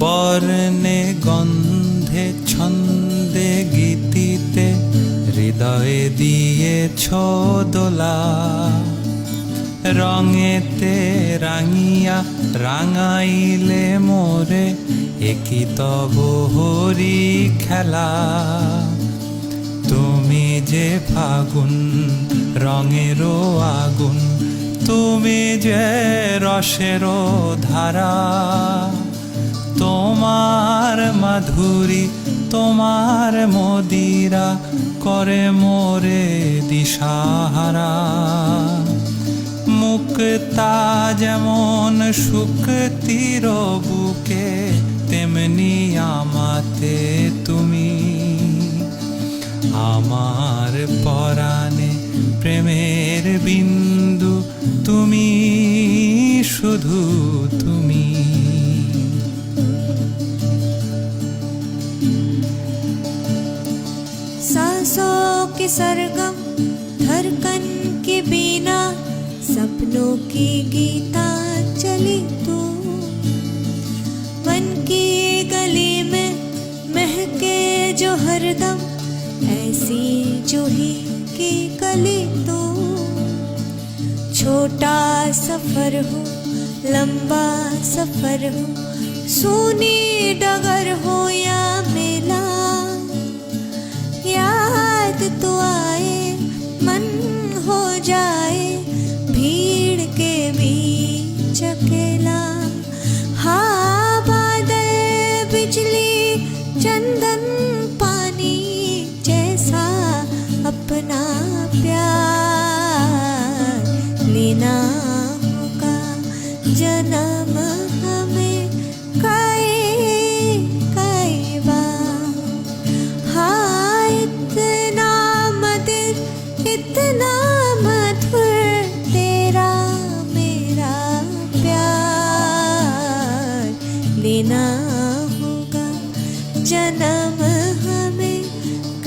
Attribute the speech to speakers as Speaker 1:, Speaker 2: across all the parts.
Speaker 1: বর্ণে গন্ধে ছন্দে গীতিতে হৃদয়ে দিয়েছ দোলা রঙেতে রাঙিয়া রাঙাইলে মোরে একই তব হরি খেলা। তুমি যে ফাগুন, রঙেরও আগুন, তুমি যে রসেরও ধারা। তোমার মাধুরী, তোমার মদিরা করে মোরে দিশাহারা। মুক্তা যেমন শুক্তির বুকে, তেমনি আমাতে তুমি। আমার পরাণে প্রেমের বিন্দু তুমি, শুধু
Speaker 2: के सरगम, धड़कन के बिना, सपनों की गीता चली तू। मन की गली में महके जो हरदम, ऐसी जूही की कली तू। छोटा सफ़र हो, लंबा सफ़र हो, सोनी डगर जन्म हमें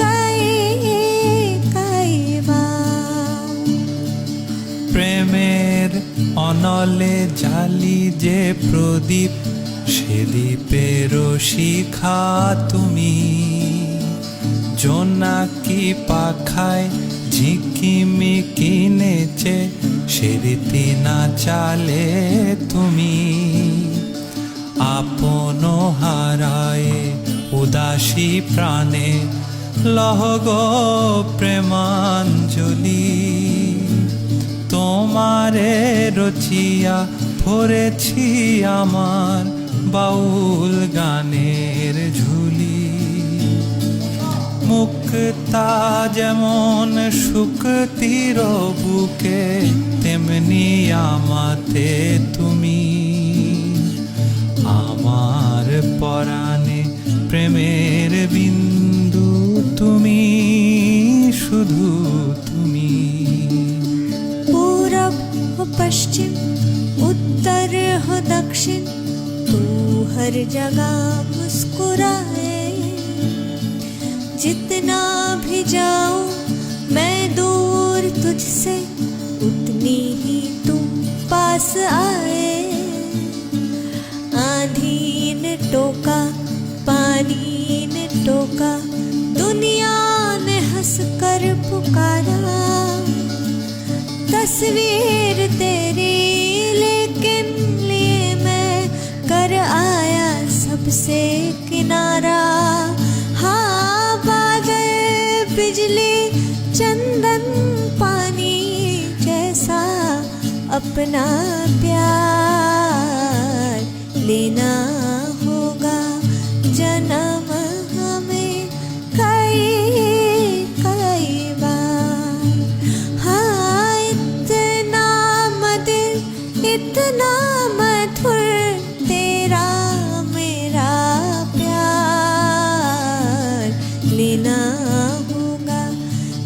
Speaker 2: कई कई बार
Speaker 1: প্রেমের অনলে জালি যে প্রদীপ সে দ্বীপেরও শিখা তুমি জোনাকি পাখায় ঝিকিমিকি নেচে সেরিতি না চালে তুমি আপন হারায় উদাসী প্রাণে লহগ প্রেমাঞ্জলি। তোমারে রচিয়া ভরেছি আমার বাউল গানের ঝুলি। মুক্তা যেমন শুক্তির বুকে, তেমনি আমাতে তুমি। তুমি শুধু তুমি
Speaker 2: पूरब हो पश्चिम उत्तर हो दक्षिण तू हर जगह मुस्कुराए जितना भी जाऊं मैं दूर तुझसे उतनी ही तू पास आए आंधी ने टोका पानी ने टोका पुकारा तस्वीर तेरी लेकिन लिए मैं कर आया सबसे किनारा। हाँ बादल, बिजली, चंदन, पानी जैसा अपना प्यार। लेना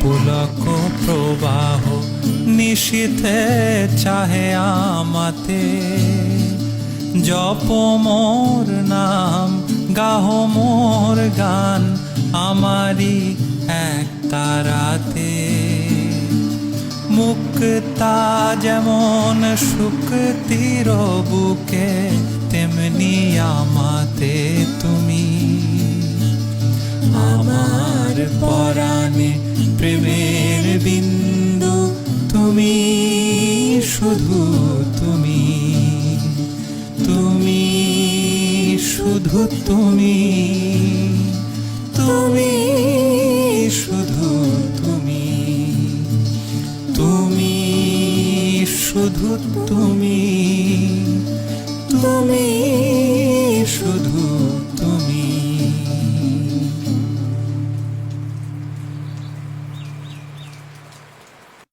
Speaker 1: পুলক প্রবাহ নিশীথে চাহে আমাতে। জপ মোর নাম, গাহ মোর গান আমারি এক তারাতে। মুক্তা যেমন শুক্তির বুকে তেমনি আমাতে তুমি। আমার পরাণে প্রেমের বিন্দু তুমি, শুধু তুমি তুমি, শুধু তুমি তুমি, শুধু তুমি তুমি, শুধু তুমি।